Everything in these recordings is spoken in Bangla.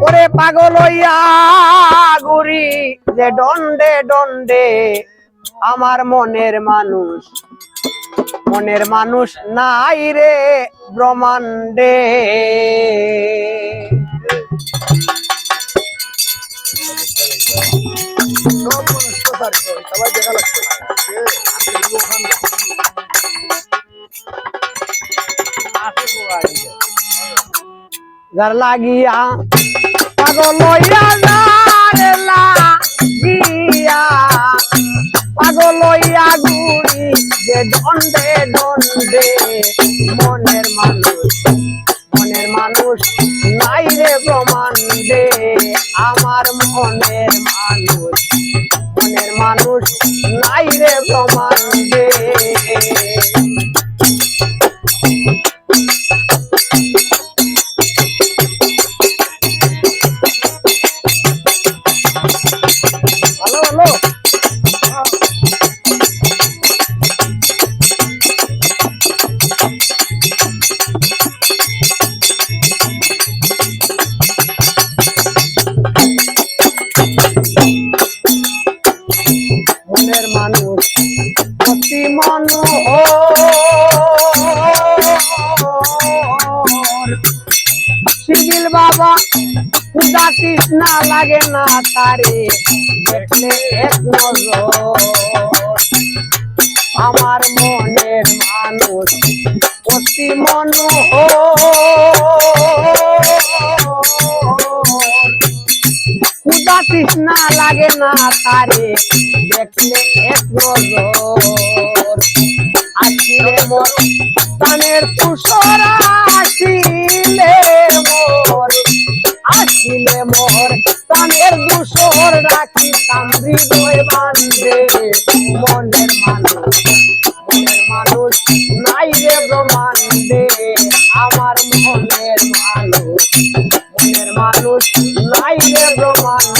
ওরে পাগল হইয়া যে দণ্ডে দণ্ডে আমার মনের মানুষ মনের মানুষ নাই রে ব্রহ্মাণ্ডে। সবাই দেখা লাগছে যার লাগিয়া পাগল হইয়া যার লাগিয়া, পাগল হইয়া ঘুরি যে দণ্ডে দণ্ডে, মনের মানুষ মনের মানুষ নাই রে ব্রহ্মাণ্ডে আমার মনের মানুষ বাবা, পূজা কৃষ্ণা লাগে না তারে, দেখলে এক নজর। আমার মনের মানুষ অতি মনোহর। ক্ষুদা তৃষ্ণা লাগে না তারে, দেখলে এক নজর। আসিলে মোর প্রাণের তুষর হৃদয় বান্ধে মনের মানুষ। মনের মানুষ নাই রে ব্রহ্মাণ্ডে আমার মনের মানুষ। মনের মানুষ নাই রে ব্রহ্মাণ্ডে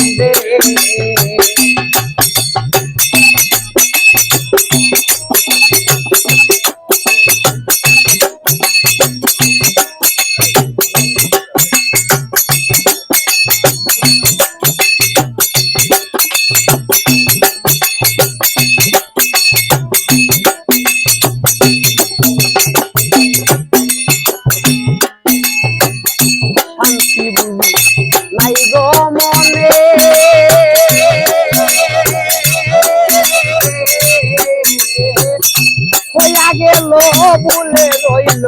বলে রইল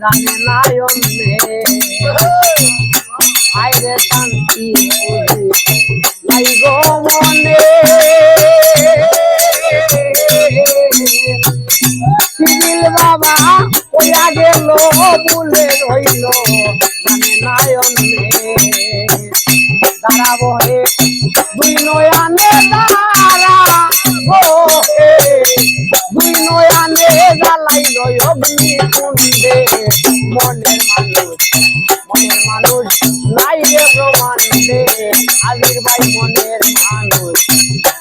জানে নাই অন্যে আইরে শান্তি নাই গো মনে। সিভিল বাবা হইয়া গেল বলে রইল মানে নায়নে দাঁড়াবো হে দুই নয়ানে দাঁড়াবো হে জ্বালাইল অগ্নি কুণ্ডে মনের মানুষ মনের মানুষ নাই রে ব্রহ্মাণ্ডে আবির ভাই মনের মানুষ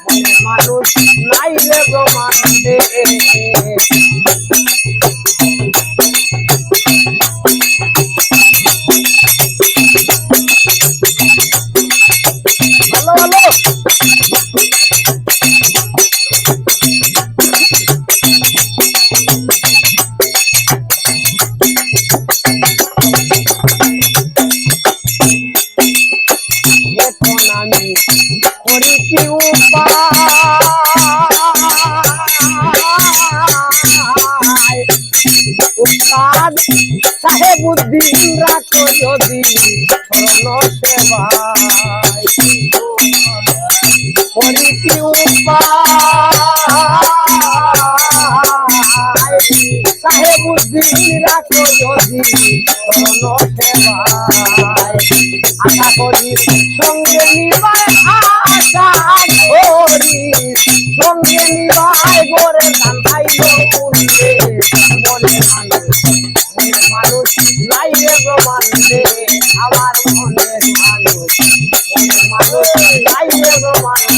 মনের মানুষ নাই রে ব্রহ্মাণ্ডে হ্যালো হ্যালো। করি কি উপায় উদ্দিন রাখো যদি আশা করি সঙ্গে নিবাই আশা করি সঙ্গে নিবাই গোরে কান্দাই মনে